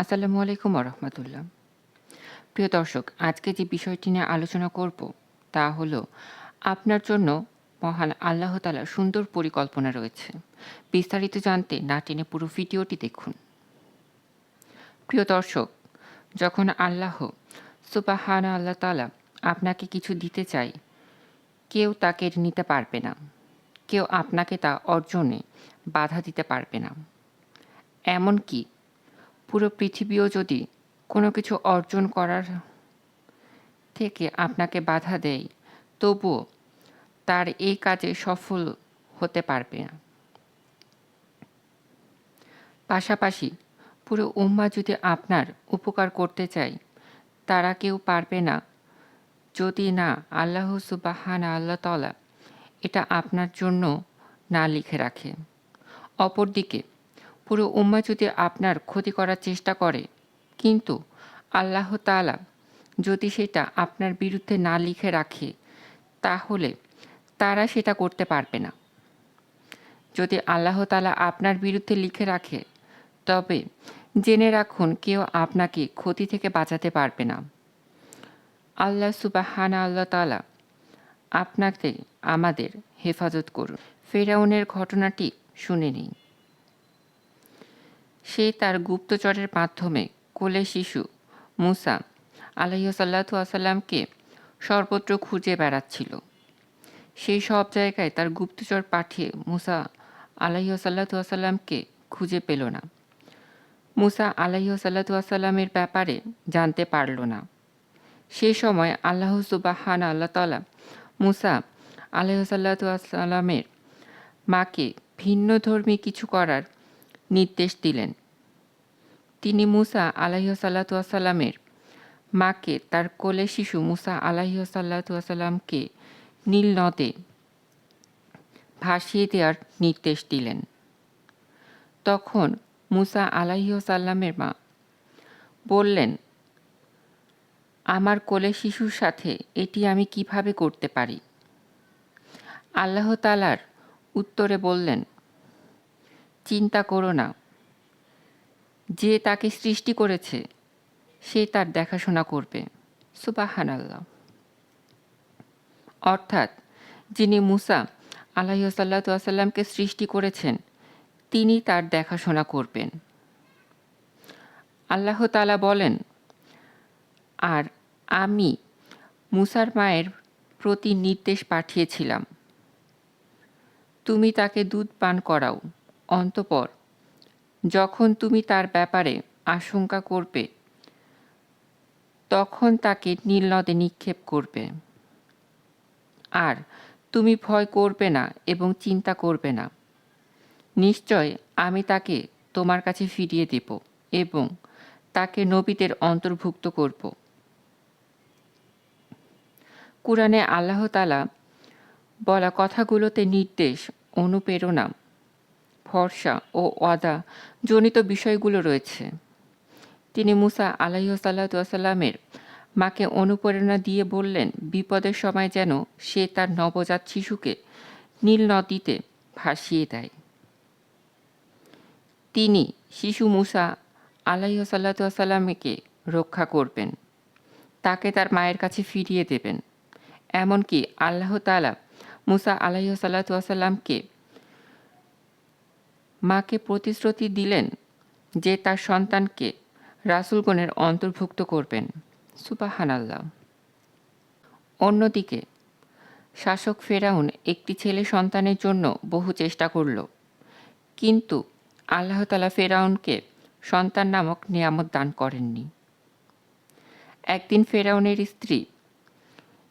আসসালামু আলাইকুম রহমতুল্লাহ। প্রিয় দর্শক, আজকে যে বিষয়টি নিয়ে আলোচনা করব, তা হলো আপনার জন্য মহান আল্লাহ তালা সুন্দর পরিকল্পনা রয়েছে। বিস্তারিত জানতে না টেনে পুরো ভিডিওটি দেখুন। প্রিয় দর্শক, যখন আল্লাহ সুবাহান আল্লাহ তালা আপনাকে কিছু দিতে চায়, কেউ তাকে নিতে পারবে না। কেউ আপনাকে তা অর্জনে বাধা দিতে পারবে না। এমনকি পুরো পৃথিবীও যদি কোনো কিছু অর্জন করার থেকে আপনাকে বাধা দেয়, তবুও তার এই কাজে সফল হতে পারবে না। পাশাপাশি পুরো উম্মা যদি আপনার উপকার করতে চায়, তারা কেউ পারবে না। যদি না, আল্লাহ সুবাহান আল্লাহ তালা এটা আপনার জন্য না লিখে রাখে। অপরদিকে পুরো উম্মা যদি আপনার ক্ষতি করার চেষ্টা করে, কিন্তু আল্লাহ তালা যদি সেটা আপনার বিরুদ্ধে না লিখে রাখে, তাহলে তারা সেটা করতে পারবে না। যদি আল্লাহ তালা আপনার বিরুদ্ধে লিখে রাখে, তবে জেনে রাখুন কেউ আপনাকে ক্ষতি থেকে বাঁচাতে পারবে না। আল্লাহ সুবাহানা আল্লাহ তালা আপনাকে আমাদের হেফাজত করুন। ফেরাউনের ঘটনাটি শুনে নিই সে তার গুপ্তচরের মাধ্যমে কোলে শিশু, মুসা আলাইসাল্লাতু আসাল্লামকে সর্বত্র খুঁজে বেড়াচ্ছিল। সেই সব জায়গায় তার গুপ্তচর পাঠিয়ে মুসা আলাইসাল্লাতু আসাল্লামকে খুঁজে পেল না। মুসা আলাইসাল্লাতু আসাল্লামের ব্যাপারে জানতে পারল না। সে সময় আল্লাহ সুবাহান আল্লাহ তালা মুসা আলাইসাল্লাতু আসাল্লামের মাকে ভিন্ন ধর্মী কিছু করার নির্দেশ দিলেন তিনি মুসা আলাইসাল্লাতুয়াসাল্লামের মাকে, তার কোলে শিশু মুসা আলাইসাল্লাতুয়াসাল্লামকে নীল নদে ভাসিয়ে দেওয়ার নির্দেশ দিলেন তখন মুসা আলাইসাল্লামের মা বললেন, আমার কোলে শিশুর সাথে এটি আমি কীভাবে করতে পারি? আল্লাহ তালার উত্তরে বললেন চিন্তা করো না। যে তাকে সৃষ্টি করেছে, সে তার দেখাশোনা করবে। সুবাহান আল্লাহ অর্থাৎ যিনি মুসা আল্লাহসাল্লাতামকে সৃষ্টি করেছেন, তিনি তার দেখাশোনা করবেন। আল্লাহ তালা বলেন, আর আমি মুসার মায়ের প্রতি নির্দেশ পাঠিয়েছিলাম। তুমি তাকে দুধ পান করাও। অন্তপর, যখন তুমি তার ব্যাপারে আশঙ্কা করবে, তখন তাকে নীল নদে নিক্ষেপ করবে। আর তুমি ভয় করবে না এবং চিন্তা করবে না। নিশ্চয় আমি তাকে তোমার কাছে ফিরিয়ে দেব এবং তাকে নবীদের অন্তর্ভুক্ত করব। কোরআনে আল্লাহ তালা বলা কথাগুলোতে নির্দেশ, অনুপ্রেরণা ভরসা ও ওয়াদা জনিত বিষয়গুলো রয়েছে। তিনি মুসা আলাইসাল্লামের মাকে অনুপ্রেরণা দিয়ে বললেন, বিপদের সময় যেন সে তার নবজাত শিশুকে নীল নদীতে ভাসিয়ে দেয়। তিনি শিশু মুসা আলাহ আলাইসাল্লাতামকে রক্ষা করবেন। তাকে তার মায়ের কাছে ফিরিয়ে দেবেন। এমনকি আল্লাহ তালা মুসা আলাইসাল্লাতামকে মাকে প্রতিশ্রুতি দিলেন যে তার সন্তানকে রাসুলগণের অন্তর্ভুক্ত করবেন। সুবাহানাল্লাহ। অন্যদিকে, শাসক ফেরাউন একটি ছেলে সন্তানের জন্য বহু চেষ্টা করল, কিন্তু আল্লাহতালা ফেরাউনকে সন্তান নামক নিয়ামত দান করেননি। একদিন ফেরাউনের স্ত্রী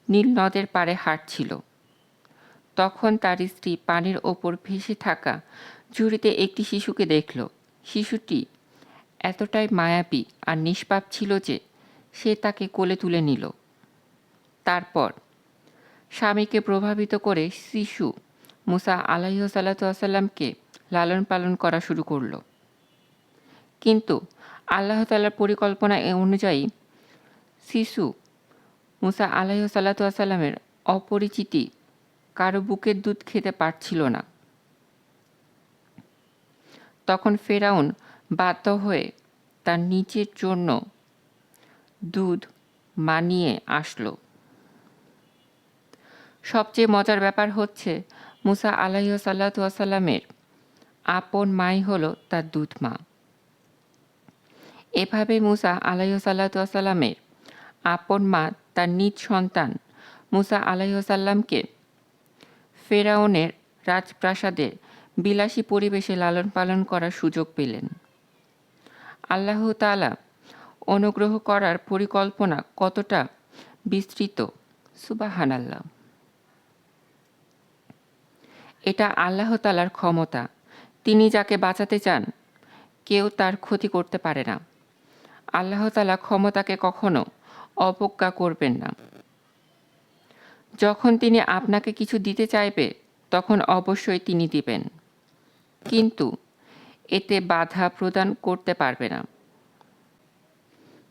নীল নদের পাড়ে হাঁটছিল। তখন তার স্ত্রী পানির ওপর ভেসে থাকা ঝুড়িতে একটি শিশুকে দেখল। শিশুটি এতটাই মায়াবী আর নিষ্পাপ ছিল যে সে তাকে কোলে তুলে নিল। তারপর স্বামীকে প্রভাবিত করে শিশু মুসা আলাইসাল্লাতামকে লালন পালন করা শুরু করল। কিন্তু আল্লাহ তালার পরিকল্পনা অনুযায়ী শিশু মুসা আলাইসাল্লাতামের অপরিচিতি কারও বুকের দুধ খেতে পারছিল না। তখন ফেরাউন বাধ্য হয়ে তার নিচের জন্য দুধ মানিয়ে আসলো। সবচেয়ে মজার ব্যাপার হচ্ছে, মুসা আলাইসাল্লামের আপন মাই হলো তার দুধ মা। এভাবে মুসা আলাইসাল্লামের আপন মা, তার নিজ সন্তান মুসা আলাইসাল্লামকে ফেরাউনের রাজপ্রাসাদের বিলাসী পরিবেশে লালন পালন করার সুযোগ পেলেন। আল্লাহ তালা অনুগ্রহ করার পরিকল্পনা কতটা বিস্তৃত সুবাহান আল্লাহ এটা আল্লাহ তালার ক্ষমতা। তিনি যাকে বাঁচাতে চান, কেউ তার ক্ষতি করতে পারে না। আল্লাহ তালা ক্ষমতাকে কখনো অবজ্ঞা করবেন না। যখন তিনি আপনাকে কিছু দিতে চাইবে, তখন অবশ্যই তিনি দিবেন। কিন্তু এতে বাধা প্রদান করতে পারবে না।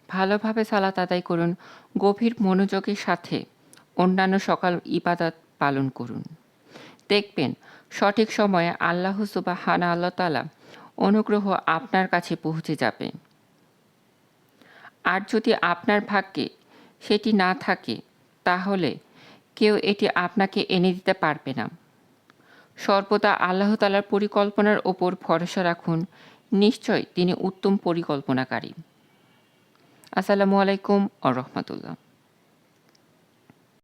ভালোভাবে সালাত আদায় করুন, গভীর মনোযোগের সাথে অন্যান্য সকাল ইবাদত পালন করুন। দেখবেন, সঠিক সময়ে আল্লাহ সুবাহ হানা আল্লাহ তালা অনুগ্রহ আপনার কাছে পৌঁছে যাবে। আর যদি আপনার ভাগ্যে সেটি না থাকে, তাহলে কেউ এটি আপনাকে এনে দিতে পারবে না। সর্বদা আল্লাহ তালার পরিকল্পনার ওপর ভরসা রাখুন। নিশ্চয় তিনি উত্তম পরিকল্পনাকারী। আসসালামু আলাইকুম আ রহমতুল্লাহ।